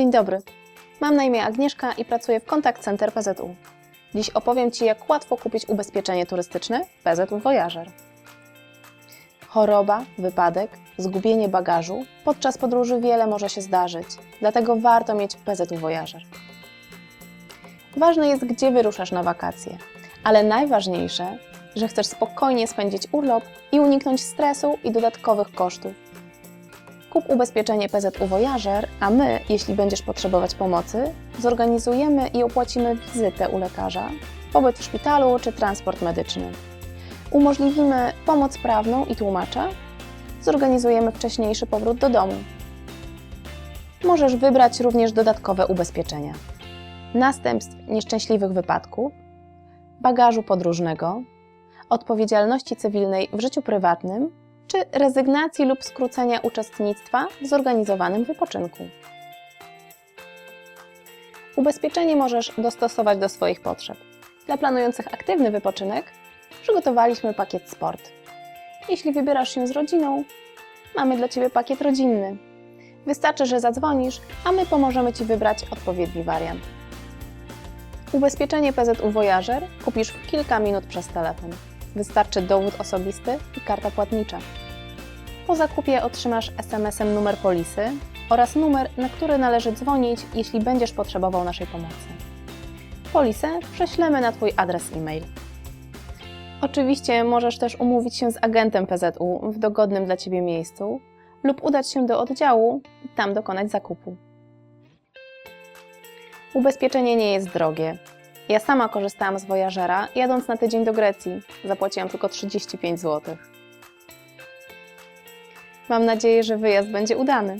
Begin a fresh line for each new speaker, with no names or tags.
Dzień dobry. Mam na imię Agnieszka i pracuję w Contact Center PZU. Dziś opowiem Ci, jak łatwo kupić ubezpieczenie turystyczne PZU Voyager. Choroba, wypadek, zgubienie bagażu podczas podróży wiele może się zdarzyć, dlatego warto mieć PZU Voyager. Ważne jest, gdzie wyruszasz na wakacje, ale najważniejsze, że chcesz spokojnie spędzić urlop i uniknąć stresu i dodatkowych kosztów. Kup ubezpieczenie PZU Voyager, a my, jeśli będziesz potrzebować pomocy, zorganizujemy i opłacimy wizytę u lekarza, pobyt w szpitalu czy transport medyczny. Umożliwimy pomoc prawną i tłumacza, zorganizujemy wcześniejszy powrót do domu. Możesz wybrać również dodatkowe ubezpieczenia. Następstw nieszczęśliwych wypadków, bagażu podróżnego, odpowiedzialności cywilnej w życiu prywatnym czy rezygnacji lub skrócenia uczestnictwa w zorganizowanym wypoczynku. Ubezpieczenie możesz dostosować do swoich potrzeb. Dla planujących aktywny wypoczynek przygotowaliśmy pakiet sport. Jeśli wybierasz się z rodziną, mamy dla Ciebie pakiet rodzinny. Wystarczy, że zadzwonisz, a my pomożemy Ci wybrać odpowiedni wariant. Ubezpieczenie PZU Voyager kupisz w kilka minut przez telefon. Wystarczy dowód osobisty i karta płatnicza. Po zakupie otrzymasz SMS-em numer polisy oraz numer, na który należy dzwonić, jeśli będziesz potrzebował naszej pomocy. Polisę prześlemy na Twój adres e-mail. Oczywiście możesz też umówić się z agentem PZU w dogodnym dla Ciebie miejscu lub udać się do oddziału i tam dokonać zakupu. Ubezpieczenie nie jest drogie. Ja sama korzystałam z Voyagera, jadąc na tydzień do Grecji. Zapłaciłam tylko 35 zł. Mam nadzieję, że wyjazd będzie udany.